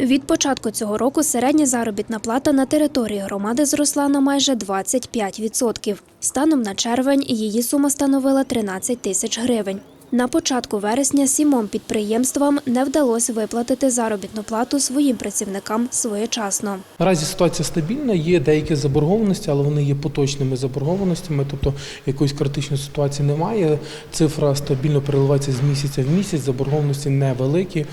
Від початку цього року середня заробітна плата на території громади зросла на майже 25%. Станом на червень її сума становила 13 тисяч гривень. На початку вересня сімом підприємствам не вдалося виплатити заробітну плату своїм працівникам своєчасно. Наразі ситуація стабільна, є деякі заборгованості, але вони є поточними заборгованостями, тобто якоїсь критичної ситуації немає. Цифра стабільно переливається з місяця в місяць, заборгованості невеликі,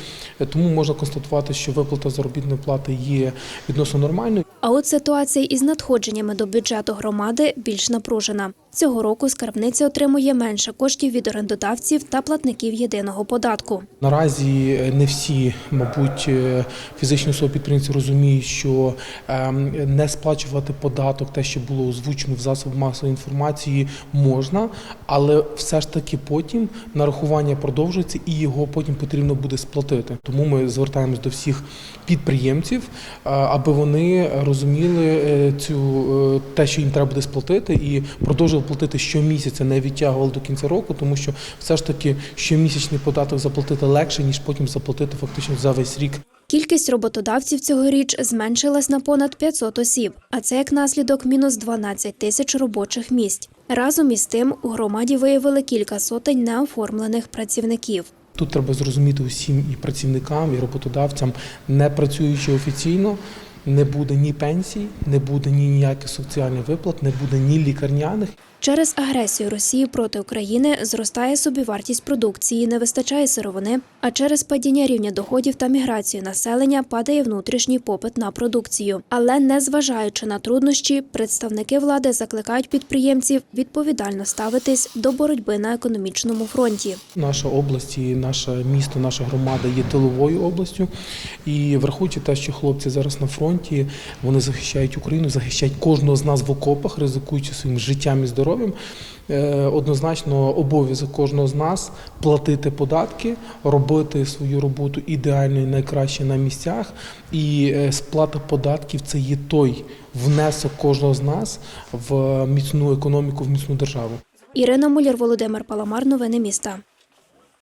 тому можна констатувати, що виплата заробітної плати є відносно нормальною. А от ситуація із надходженнями до бюджету громади більш напружена. Цього року скарбниця отримує менше коштів від орендодавців та платників єдиного податку. Наразі е, не всі, мабуть, е, фізичні особи підприємці розуміють, що ем, не сплачувати податок, те, що було озвучено в засобах масової інформації, можна, але все ж таки потім нарахування продовжується і його потім потрібно буде сплатити. Тому ми звертаємось до всіх підприємців, е, аби вони розуміли цю те, що їм треба буде сплатити, і продовжували платити щомісяця, не відтягували до кінця року, тому що все ж таки щомісячний податок заплатити легше, ніж потім заплатити фактично за весь рік. Кількість роботодавців цьогоріч зменшилась на понад 500 осіб, а це як наслідок мінус 12 тисяч робочих місць. Разом із тим у громаді виявили кілька сотень неоформлених працівників. Тут треба зрозуміти усім і працівникам, і роботодавцям, не працюючи офіційно, не буде ні пенсій, не буде ні ніяких соціальних виплат, не буде ні лікарняних. Через агресію Росії проти України зростає собівартість продукції, не вистачає сировини, а через падіння рівня доходів та міграцію населення падає внутрішній попит на продукцію. Але незважаючи на труднощі, представники влади закликають підприємців відповідально ставитись до боротьби на економічному фронті. Наша область, і наше місто, наша громада є тиловою областю. І врахуючи те, що хлопці зараз на фронті, вони захищають Україну, захищають кожного з нас в окопах, ризикуючи своїм життям і здоров'ям. Е, Однозначно, обов'язок кожного з нас платити податки, робити свою роботу ідеально і найкраще на місцях. І е, сплата податків це є той внесок кожного з нас в міцну економіку, в міцну державу. Ірина Муляр, Володимир Паламар. Новини міста.